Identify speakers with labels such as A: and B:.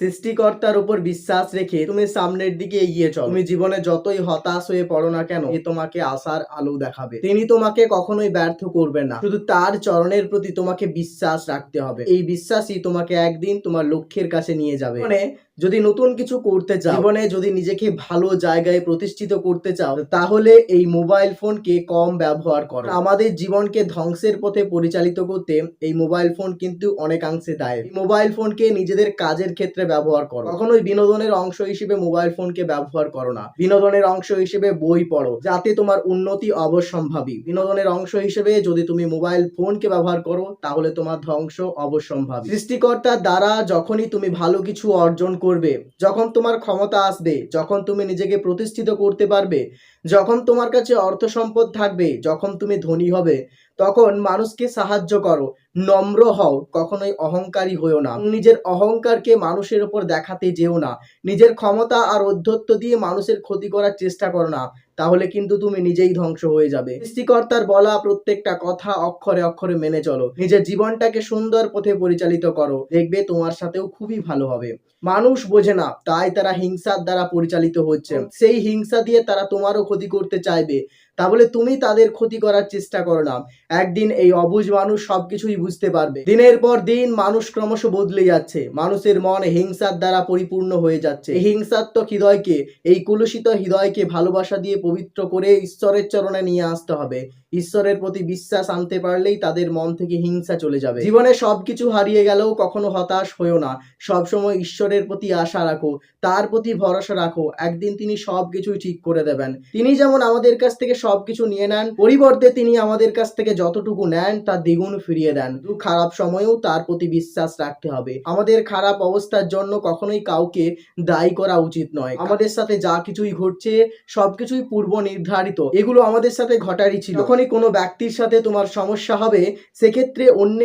A: সৃষ্টিকর্তার উপর বিশ্বাস রেখে তুমি সামনের দিকে এগিয়ে চলো। তুমি জীবনে যতই হতাশ হয়ে পড়ো না কেন, এ তোমাকে আশার আলো দেখাবে। তিনি তোমাকে কখনোই ব্যর্থ করবে না। শুধু তার চরণের প্রতি তোমাকে বিশ্বাস রাখতে হবে। এই বিশ্বাসই তোমাকে একদিন তোমার লক্ষ্যের কাছে নিয়ে যাবে। মানে যদি নতুন কিছু করতে চাও জীবনে যদি নিজেকে ভালো জায়গায় প্রতিষ্ঠিত করতে চাও তাহলে এই মোবাইল ফোনকে কম ব্যবহার করো। আমাদের জীবনকে ধ্বংসের পথে পরিচালিত করতে এই মোবাইল ফোন কিন্তু অনেকাংশে দায়। মোবাইল ফোনকে নিজেদের কাজের ক্ষেত্রে ব্যবহার করো। কখনোই বিনোদনের অংশ হিসেবে মোবাইল ফোনকে ব্যবহার করো না। বিনোদনের অংশ হিসেবে বই পড়ো যাতে তোমার উন্নতি অবশ্যম্ভাবী। বিনোদনের অংশ হিসেবে যদি তুমি মোবাইল ফোনকে ব্যবহার করো তাহলে তোমার ধ্বংস অবশ্যম্ভাবী। সৃষ্টিকর্তার দ্বারা যখনই তুমি ভালো কিছু অর্জন করবে, যখন তোমার ক্ষমতা আসবে, যখন তুমি নিজেকে প্রতিষ্ঠিত করতে পারবে, যখন তোমার কাছে অর্থ সম্পদ থাকবে, যখন তুমি ধনী হবে, তখন মানুষকে সাহায্য করো। নম্র হও, কখনোই অহংকারী হয়েও না। নিজের অহংকারকে মানুষের উপর দেখাতে যেও না। নিজের ক্ষমতা আর অধ্যত্ব দিয়ে মানুষের ক্ষতি করার চেষ্টা করো না, তাহলে কিন্তু তুমি নিজেই ধ্বংস হয়ে যাবে। সৃষ্টিকর্তার বলা প্রত্যেকটা কথা অক্ষরে অক্ষরে মেনে চলো। নিজের জীবনটাকে সুন্দর পথে পরিচালিত করো। দেখবে তোমার সাথেও খুবই ভালো হবে। মানুষ বোঝে না, তাই তারা হিংসার দ্বারা পরিচালিত হচ্ছে। সেই হিংসা দিয়ে তারা তোমারও ক্ষতি করতে চাইবে। তাহলে তুমি তাদের ক্ষতি করার চেষ্টা করো না। একদিন এই অবুঝ মানুষ সবকিছুই বুঝতে পারবে। দিনের পর দিন মানুষ ক্রমশ বদলে যাচ্ছে। মানুষের মন হিংসার দ্বারা পরিপূর্ণ হয়ে যাচ্ছে। হিংসাত্মক হৃদয়কে, এই কুলুষিত হৃদয়কে ভালোবাসা দিয়ে পবিত্র করে ঈশ্বরের চরণে নিয়ে আসতে হবে। ঈশ্বরের প্রতি বিশ্বাস আনতে পারলেই তাদের মন থেকে হিংসা চলে যাবে। জীবনে সবকিছু হারিয়ে গেলেও কখনো হতাশ হয়েও না। সবসময় ঈশ্বরের প্রতি আশা রাখো, তার প্রতি ভরসা রাখো। একদিন তিনি সবকিছুই ঠিক করে দেবেন। তিনি যেমন আমাদের কাছ থেকে সবকিছু নিয়ে নেন। পরিবর্তে তিনি আমাদের কাছ থেকে যতটুকু নেন, তা দ্বিগুণ ফিরিয়ে দেন। খারাপ সময়েও তার প্রতি বিশ্বাস রাখতে হবে। আমাদের খারাপ অবস্থার জন্য কখনোই কাউকে দায়ী করা উচিত নয়। আমাদের সাথে যা কিছুই ঘটছে, সবকিছুই পূর্ব নির্ধারিত। এগুলো আমাদের সাথে ঘটারই ছিল। যখনই কোনো ব্যক্তির সাথে তোমার সমস্যা হবে, সেক্ষেত্রে অন্য